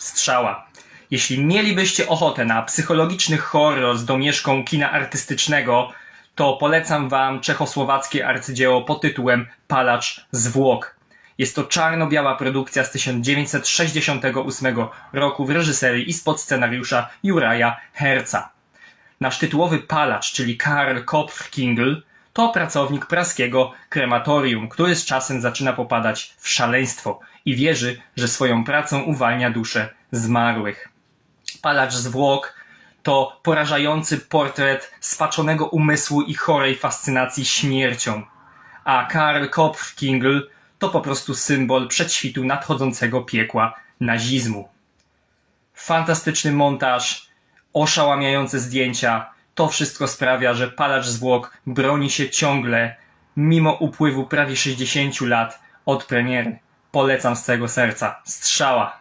Strzała. Jeśli mielibyście ochotę na psychologiczny horror z domieszką kina artystycznego, to polecam wam czechosłowackie arcydzieło pod tytułem Palacz Zwłok. Jest to czarno-biała produkcja z 1968 roku w reżyserii i spod scenariusza Juraja Herca. Nasz tytułowy palacz, czyli Karl Kopfkingl, to pracownik praskiego krematorium, który z czasem zaczyna popadać w szaleństwo i wierzy, że swoją pracą uwalnia dusze zmarłych. Palacz zwłok to porażający portret spaczonego umysłu i chorej fascynacji śmiercią, a Karl Kopfkingl to po prostu symbol przedświtu nadchodzącego piekła nazizmu fantastyczny montaż, oszałamiające zdjęcia. To wszystko sprawia, że palacz zwłok broni się ciągle, mimo upływu prawie 60 lat od premiery. Polecam z całego serca. Strzała.